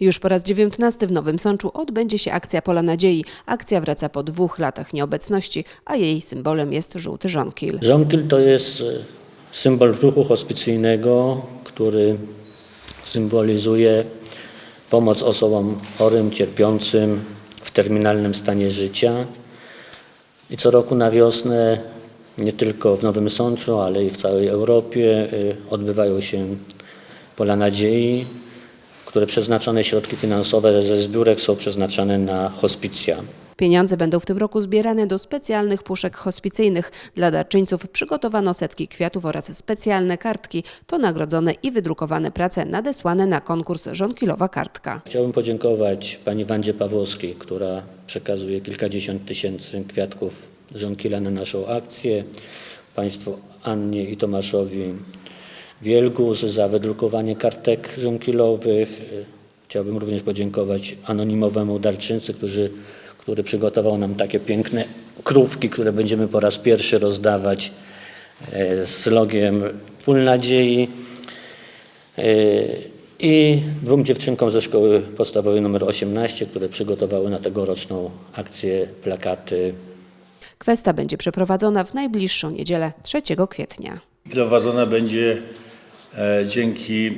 Już po raz dziewiętnasty w Nowym Sączu odbędzie się akcja Pola Nadziei. Akcja wraca po dwóch latach nieobecności, a jej symbolem jest żółty żonkil. Żonkil to jest e, symbol ruchu hospicyjnego, który symbolizuje pomoc osobom chorym, cierpiącym w terminalnym stanie życia. I co roku na wiosnę, nie tylko w Nowym Sączu, ale i w całej Europie y, odbywają się Pola Nadziei, które przeznaczone środki finansowe ze zbiórek są przeznaczane na hospicja. Pieniądze będą w tym roku zbierane do specjalnych puszek hospicyjnych. Dla darczyńców przygotowano setki kwiatów oraz specjalne kartki. To nagrodzone i wydrukowane prace nadesłane na konkurs Żonkilowa Kartka. Chciałbym podziękować pani Wandzie Pawłowskiej, która przekazuje kilkadziesiąt tysięcy kwiatków żonkila na naszą akcję, państwu Annie i Tomaszowi Wielgus za wydrukowanie kartek żonkilowych. Chciałbym również podziękować anonimowemu darczyńcy, który, który przygotował nam takie piękne krówki, które będziemy po raz pierwszy rozdawać e, z logiem Pól Nadziei. E, I dwóm dziewczynkom ze szkoły podstawowej nr 18, które przygotowały na tegoroczną akcję plakaty Kwesta będzie przeprowadzona w najbliższą niedzielę 3 kwietnia. Prowadzona będzie dzięki e,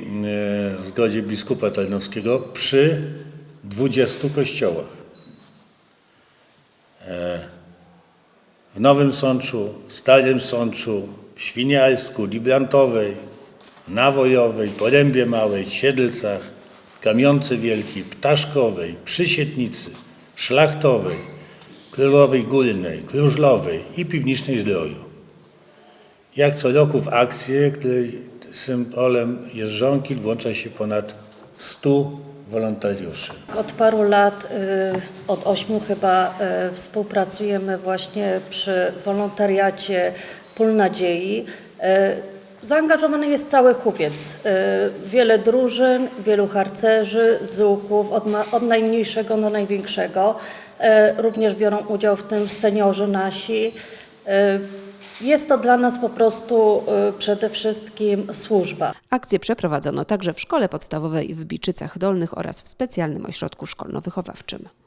zgodzie biskupa Tarnowskiego przy 20 kościołach. E, w Nowym Sączu, Starym Sączu, w Świniarsku, Librantowej, Nawojowej, Porębie Małej, Siedlcach, Kamionce Wielkiej, Ptaszkowej, Przysietnicy, Szlachtowej, Królowej Górnej, Krużlowej i Piwnicznej Zdroju. Jak co roku w akcję, której symbolem jest żonkil, włącza się ponad 100 wolontariuszy. Od paru lat, y, od ośmiu chyba, y, współpracujemy właśnie przy wolontariacie Pól Nadziei. Y, Zaangażowany jest cały huwiec. Y, Wiele drużyn, wielu harcerzy, zuchów, od, od najmniejszego do największego. Również biorą udział w tym seniorzy nasi. Jest to dla nas po prostu y, przede wszystkim służba. Akcję przeprowadzono także w Szkole Podstawowej w Biczycach Dolnych oraz w specjalnym ośrodku szkolno-wychowawczym.